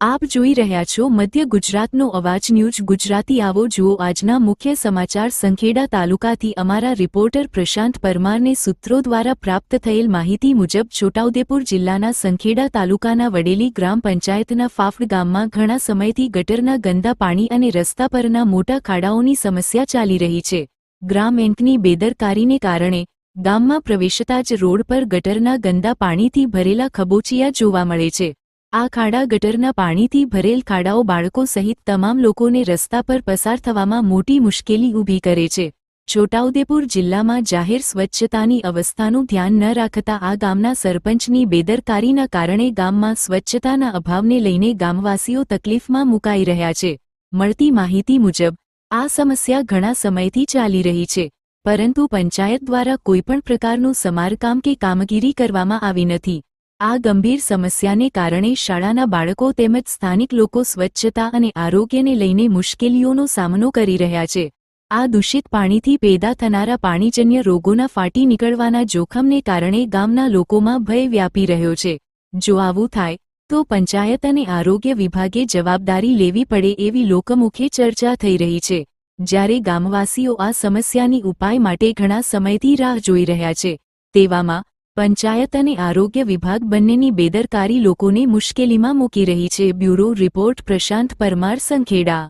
આપ જોઈ રહ્યા છો મધ્ય ગુજરાતનો અવાજ ન્યૂઝ ગુજરાતી આવો જુઓ આજના મુખ્ય સમાચાર સંખેડા તાલુકાથી અમારા રિપોર્ટર પ્રશાંત પરમારને સૂત્રો દ્વારા પ્રાપ્ત થયેલ માહિતી મુજબ છોટાઉદેપુર જિલ્લાના સંખેડા તાલુકાના વડેલી ગ્રામ પંચાયતના ફાફડ ગામમાં ઘણા સમયથી ગટરના ગંદા પાણી અને રસ્તા પરના મોટા ખાડાઓની સમસ્યા ચાલી રહી છે. ગ્રામ એન્કની બેદરકારીને કારણે ગામમાં પ્રવેશતા જ રોડ પર ગટરના ગંદા પાણીથી ભરેલા ખબોચિયા જોવા મળે છે. આ ખાડા ગટરના પાણીથી ભરેલ ખાડાઓ બાળકો સહિત તમામ લોકોને રસ્તા પર પસાર થવામાં મોટી મુશ્કેલી ઊભી કરે છે. છોટાઉદેપુર જિલ્લામાં જાહેર સ્વચ્છતાની અવસ્થાનું ધ્યાન ન રાખતા આ ગામના સરપંચની બેદરકારીના કારણે ગામમાં સ્વચ્છતાના અભાવને લઈને ગામવાસીઓ તકલીફમાં મુકાઈ રહ્યા છે. મળતી માહિતી મુજબ, આ સમસ્યા ઘણા સમયથી ચાલી રહી છે, પરંતુ પંચાયત દ્વારા કોઈપણ પ્રકારનું સમારકામ કે કામગીરી કરવામાં આવી નથી. આ ગંભીર સમસ્યાને કારણે શાળાના બાળકો તેમજ સ્થાનિક લોકો સ્વચ્છતા અને આરોગ્યને લઈને મુશ્કેલીઓનો સામનો કરી રહ્યા છે. આ દૂષિત પાણીથી પેદા થનારા પાણીજન્ય રોગોના ફાટી નીકળવાના જોખમને કારણે ગામના લોકોમાં ભય વ્યાપી રહ્યો છે. જો આવું થાય, તો પંચાયત અને આરોગ્ય વિભાગે જવાબદારી લેવી પડે એવી લોકમુખે ચર્ચા થઈ રહી છે. જ્યારે ગામવાસીઓ આ સમસ્યાની ઉપાય માટે ઘણા સમયથી રાહ જોઈ રહ્યા છે. તેવામાં પંચાયત અને આરોગ્ય વિભાગ બંનેની બેદરકારી લોકોને મુશ્કેલીમાં મૂકી રહી છે બ્યુરો રિપોર્ટ પ્રશાંત પરમાર સંખેડા.